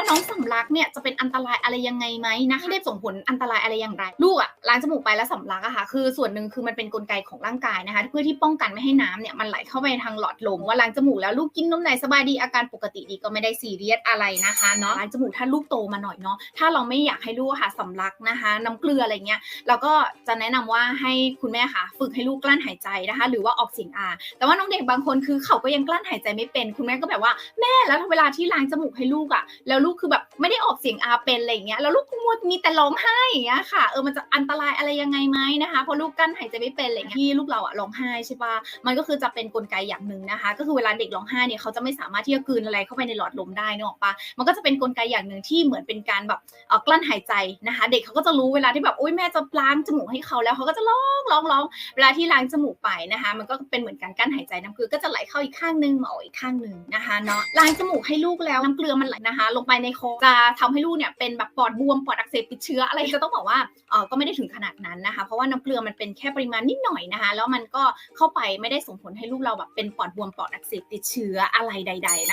แล้วน้องสำลักเนี่ยจะเป็นอันตรายอะไรยังไงไหมนะไม่ได้ส่งผลอันตรายอะไรอย่างไร ลูกอะล้างจมูกไปแล้วสำลักอะค่ะ คือส่วนหนึ่งคือมันเป็นกลไกของร่างกายนะคะ เพื่อที่ป้องกันไม่ให้น้ำเนี่ยมันไหลเข้าไปทางหลอดลมว่าล้างจมูกแล้วลูกกินนมไหนสบายดีอาการปกติดีก็ไม่ได้ซีเรียสอะไรนะคะเนาะล้างจมูกถ้าลูกโตมาหน่อยเนาะถ้าเราไม่อยากให้ลูกค่ะสำลักนะคะ น้ำเกลืออะไรเงี้ยเราก็จะแนะนำว่าให้คุณแม่ค่ะ ฝึกให้ลูกกลั้นหายใจนะคะ หรือว่าออกเสียงอาแต่ว่าน้องเด็กบางคนคือเขาก็ยังกลั้นหายใจไม่เป็น คุณแม่ก็แบบว่าแม่แล้วเวลาที่ล้างจมูกให้ลูกอะแล้วลูกคือแบบไม่ได้ออกเสียงอาเป็นอะไรอย่างเงี้ยแล้วลูกก็มัวมีแต่ร้องไห้อย่างเงี้ยค่ะเออมันจะอันตรายอะไรยังไงไหมนะคะเพราะลูกกลั้นหายใจไม่เป็นอะไรเงี้ยที่ลูกเราอะร้องไห้ใช่ปะมันก็คือจะเป็นกลไกอย่างหนึ่งนะคะ ก็คือเวลาเด็กร้องไห้เนี่ยเขาจะไม่สามารถที่จะกลืนอะไรเข้าไปในหลอดลมได้นึกออกปะมันก็จะเป็นกลไกอย่างหนึ่งที่เหมือนเป็นการแบบเออกลั้นหายใจนะคะ เด็กเขาก็จะรู้เวลาที่แบบโอ๊ยแม่จะล้างจมูกให้เขาแล้วเขาก็จะร้องร้องร้องเวลาที่ล้างจมูกไปนะคะ มันก็เป็นเหมือนการกั้นหายใจน้ำเกลือก็จะไหลเข้าอีกข้างนึงมาออกอีกข้างหนึ่งนะคะเนาะล้างจมูกให้ลูกแล้วน้ำเกลือมันไหลนะคะ ลงไปในคอจะทำให้ลูกเนี่ยเป็นแบบปอดบวมปอดอักเสบติดเชื้ออะไรจะต้องบอกว่าเออก็ไม่ได้ถึงขนาดนั้นนะคะเพราะว่าน้ำเกลือมันเป็นแค่ปริมาณนิดหน่อยนะคะแล้วมันก็เข้าไปไม่ได้ส่งผลให้ลูกเราแบบเป็นปอดบวมปอดอักเสบติดเชื้ออะไรใด ๆ